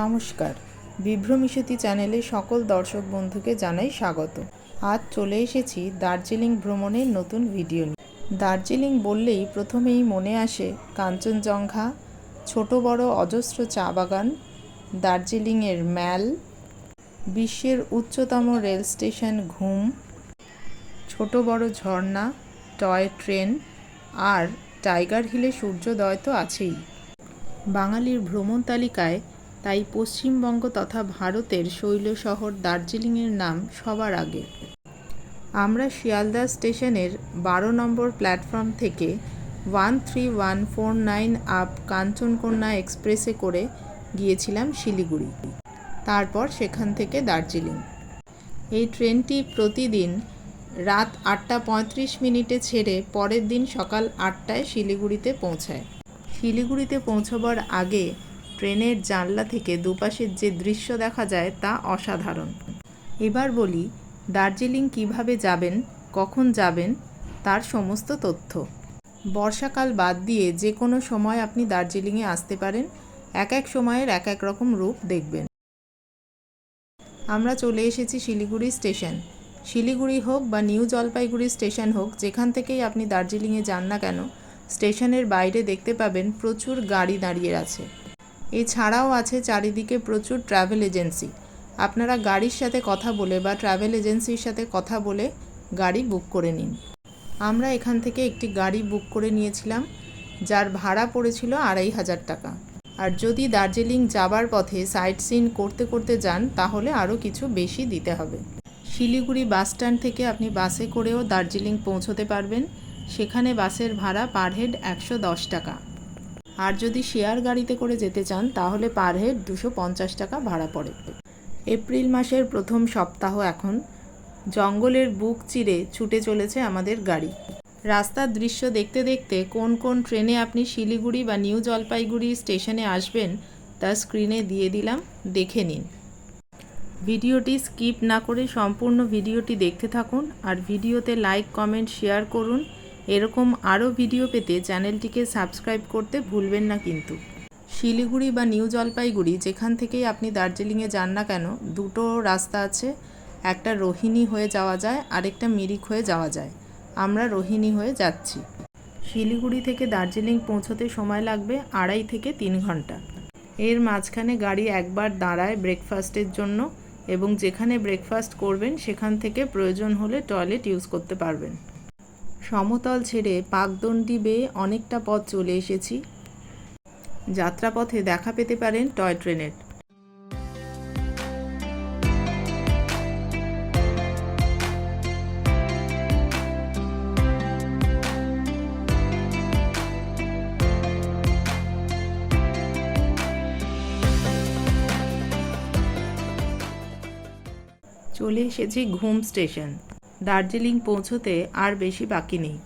নমস্কার। বিভ্রমিশতি চ্যানেলে সকল দর্শক বন্ধুকে জানাই স্বাগত। আজ চলে এসেছি দার্জিলিং ভ্রমণের নতুন ভিডিও নিয়ে। দার্জিলিং বললেই প্রথমেই মনে আসে কাঞ্চনজঙ্ঘা, ছোট বড় অজস্র চা বাগান, দার্জিলিংয়ের ম্যাল, বিশ্বের উচ্চতম রেল স্টেশন ঘুম, ছোট বড় ঝর্ণা, টয় ট্রেন আর টাইগার হিলে সূর্যোদয় তো আছেই। বাঙালির ভ্রমণ তালিকায় তাই পশ্চিমবঙ্গ তথা ভারতের শৈল শহর দার্জিলিংয়ের নাম সবার আগে। আমরা শিয়ালদা স্টেশনের বারো নম্বর প্ল্যাটফর্ম থেকে one three one four nine up Kanchankanya এক্সপ্রেসে করে গিয়েছিলাম শিলিগুড়ি, তারপর সেখান থেকে দার্জিলিং। এই ট্রেনটি প্রতিদিন রাত আটটা পঁয়ত্রিশ মিনিটে ছেড়ে পরের দিন সকাল আটটায় শিলিগুড়িতে পৌঁছায়। শিলিগুড়িতে পৌঁছবার আগে ট্রেনের জানলা থেকে দুপাশের যে দৃশ্য দেখা যায় তা অসাধারণ। এবার বলি, দার্জিলিং কীভাবে যাবেন, কখন যাবেন, তার সমস্ত তথ্য। বর্ষাকাল বাদ দিয়ে যে কোনো সময় আপনি দার্জিলিংয়ে আসতে পারেন, এক এক সময়ের এক এক রকম রূপ দেখবেন। আমরা চলে এসেছি শিলিগুড়ি স্টেশন। শিলিগুড়ি হোক বা নিউ জলপাইগুড়ি স্টেশন হোক, যেখান থেকেই আপনি দার্জিলিংয়ে যান না কেন, স্টেশনের বাইরে দেখতে পাবেন প্রচুর গাড়ি দাঁড়িয়ে আছে। এছাড়াও আছে চারিদিকে প্রচুর ট্রাভেল এজেন্সি আপনারা গাড়ির সাথে কথা বলে বা ট্রাভেল এজেন্সির সাথে কথা বলে গাড়ি বুক করে নিন। আমরা এখান থেকে একটি গাড়ি বুক করে নিয়েছিলাম, যার ভাড়া পড়েছিল আড়াই হাজার টাকা। আর যদি দার্জিলিং যাবার পথে সাইট সিন করতে করতে যান, তাহলে আরও কিছু বেশি দিতে হবে। শিলিগুড়ি বাস স্ট্যান্ড থেকে আপনি বাসে করেও দার্জিলিং পৌঁছতে পারবেন। সেখানে বাসের ভাড়া পার হেড একশো দশ টাকা। আর যদি শেয়ার গাড়িতে করে যেতে চান, তাহলে পার হেড দুশো পঞ্চাশ টাকা ভাড়া পড়ে। এপ্রিল মাসের প্রথম সপ্তাহ এখন। জঙ্গলের বুক চিরে ছুটে চলেছে আমাদের গাড়ি। রাস্তার দৃশ্য দেখতে দেখতে কোন কোন ট্রেনে আপনি শিলিগুড়ি বা নিউ জলপাইগুড়ি স্টেশনে আসবেন, তা স্ক্রিনে দিয়ে দিলাম, দেখে নিন। ভিডিওটি স্কিপ না করে সম্পূর্ণ ভিডিওটি দেখতে থাকুন আর ভিডিওতে লাইক, কমেন্ট, শেয়ার করুন। এরকম আরও ভিডিও পেতে চ্যানেলটিকে সাবস্ক্রাইব করতে ভুলবেন না কিন্তু। শিলিগুড়ি বা নিউ জলপাইগুড়ি, যেখান থেকেই আপনি দার্জিলিংয়ে যান না কেন, দুটো রাস্তা আছে। একটা রোহিণী হয়ে যাওয়া যায়, আরেকটা মিরিক হয়ে যাওয়া যায়। আমরা রোহিণী হয়ে যাচ্ছি। শিলিগুড়ি থেকে দার্জিলিং পৌঁছতে সময় লাগবে আড়াই থেকে তিন ঘণ্টা। এর মাঝখানে গাড়ি একবার দাঁড়ায় ব্রেকফাস্টের জন্য এবং যেখানে ব্রেকফাস্ট করবেন, সেখান থেকে প্রয়োজন হলে টয়লেট ইউজ করতে পারবেন। সমতল ছেড়ে পাকদণ্ডি বেয়ে অনেকটা পথ চলে এসেছি। যাত্রাপথে দেখা পেতে পারেন টয় ট্রেনের। চলে এসেছি ঘুম স্টেশন। দার্জিলিং পৌঁছতে আর বেশি বাকি নেই।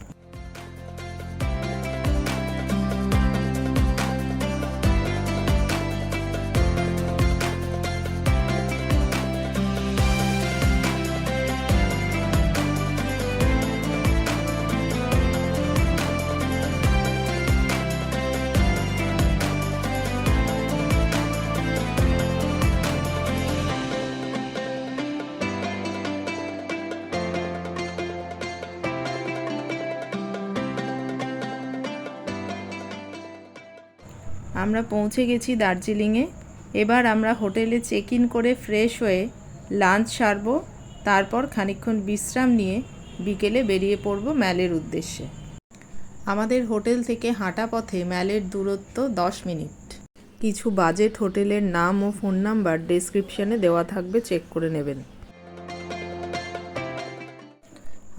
আমরা পৌঁছে গেছি দার্জিলিংয়ে। এবার আমরা হোটেলে চেক ইন করে ফ্রেশ হয়ে লাঞ্চ সারবো, তারপর খানিকক্ষণ বিশ্রাম নিয়ে বিকেলে বেরিয়ে পড়ব ম্যালের উদ্দেশ্যে। আমাদের হোটেল থেকে হাঁটা পথে ম্যালের দূরত্ব দশ মিনিট। কিছু বাজেট হোটেলের নাম ও ফোন নাম্বার ডেসক্রিপশনে দেওয়া থাকবে চেক করে নেবেন।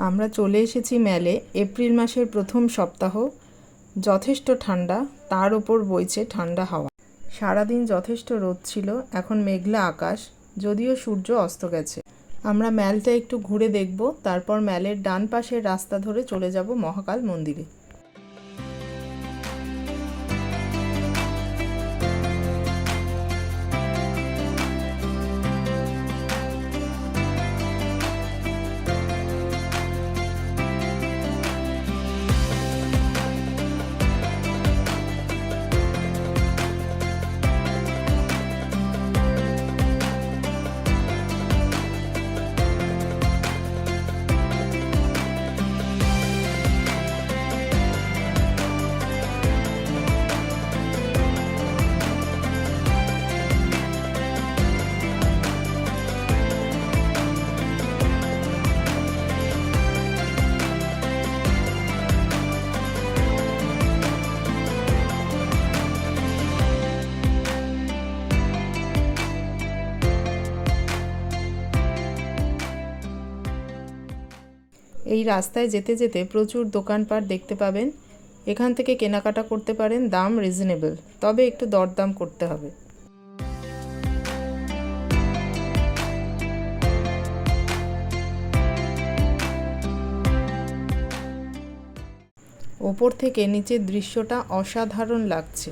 আমরা চলে এসেছি ম্যালে, এপ্রিল মাসের প্রথম সপ্তাহ। যথেষ্ট ঠান্ডা, তার ওপর বইছে ঠান্ডা হাওয়া। সারাদিন যথেষ্ট রোদ ছিল, এখন মেঘলা আকাশ, যদিও সূর্য অস্ত গেছে। আমরা ম্যালটা একটু ঘুরে দেখব, তারপর ম্যালের ডান পাশের রাস্তা ধরে চলে যাব মহাকাল মন্দিরে। এই রাস্তায় যেতে যেতে প্রচুর দোকানপাট দেখতে পাবেন। এখান থেকে কেনাকাটা করতে পারেন, দাম রিজনেবল তবে একটু দরদাম করতে হবে। ওপর থেকে নিচের দৃশ্যটা অসাধারণ লাগছে।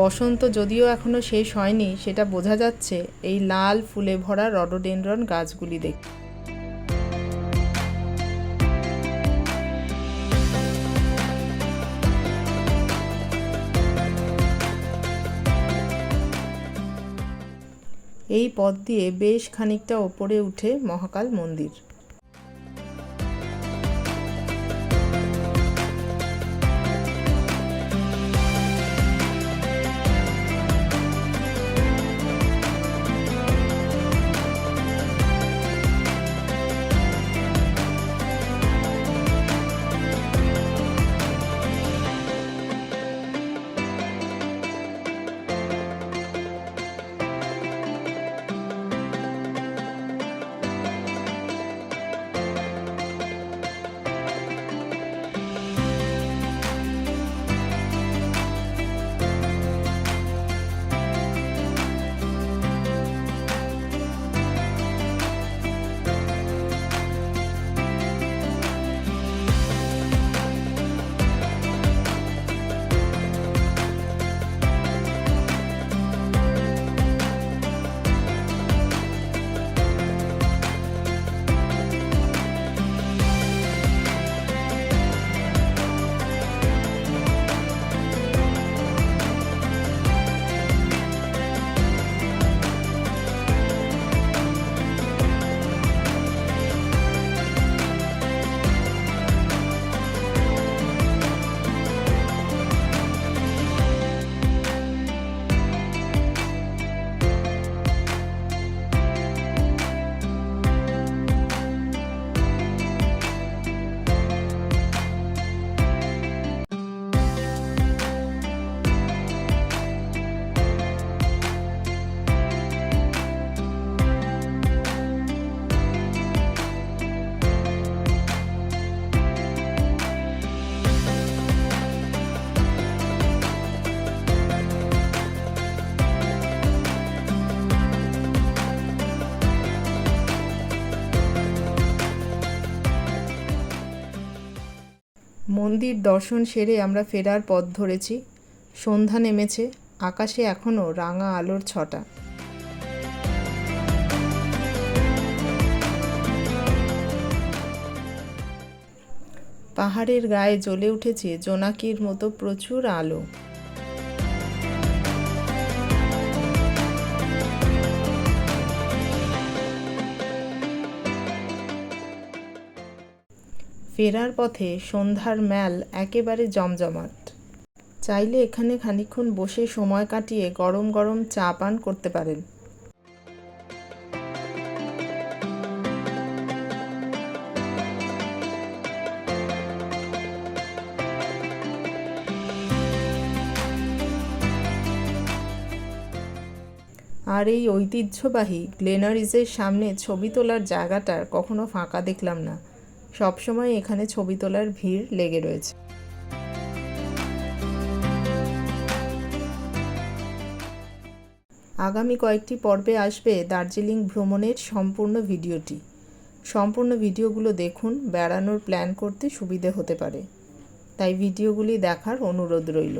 বসন্ত যদিও এখনও শেষ হয়নি, সেটা বোঝা যাচ্ছে এই লাল ফুলে ভরা রডোডেনড্রন গাছগুলি দেখে এই পথ দিয়ে বেশ খানিকটা ওপরে উঠে মহাকাল মন্দির। মন্দির দর্শন সেরে আমরা ফেরার পথ ধরেছি। সন্ধ্যা নেমেছে, আকাশে এখনও রাঙা আলোর ছটা। পাহাড়ের গায়ে জ্বলে উঠেছে জোনাকির মতো প্রচুর আলো। ফেরার পথে সন্ধ্যার ম্যাল একেবারে জমজমাট। চাইলে এখানে খানিকক্ষণ বসে সময় কাটিয়ে গরম গরম চা পান করতে পারেন। আর এই ঐতিহ্যবাহী গ্লেনারিজের সামনে ছবি তোলার জায়গাটার কখনো ফাঁকা দেখলাম না। সবসময় এখানে ছবি তোলার ভিড় লেগে রয়েছে। আগামী কয়েকটি পর্বে আসবে দার্জিলিং ভ্রমণের সম্পূর্ণ ভিডিওটি। সম্পূর্ণ ভিডিওগুলো দেখুন, বেড়ানোর প্ল্যান করতে সুবিধে হতে পারে। তাই ভিডিওগুলি দেখার অনুরোধ রইল।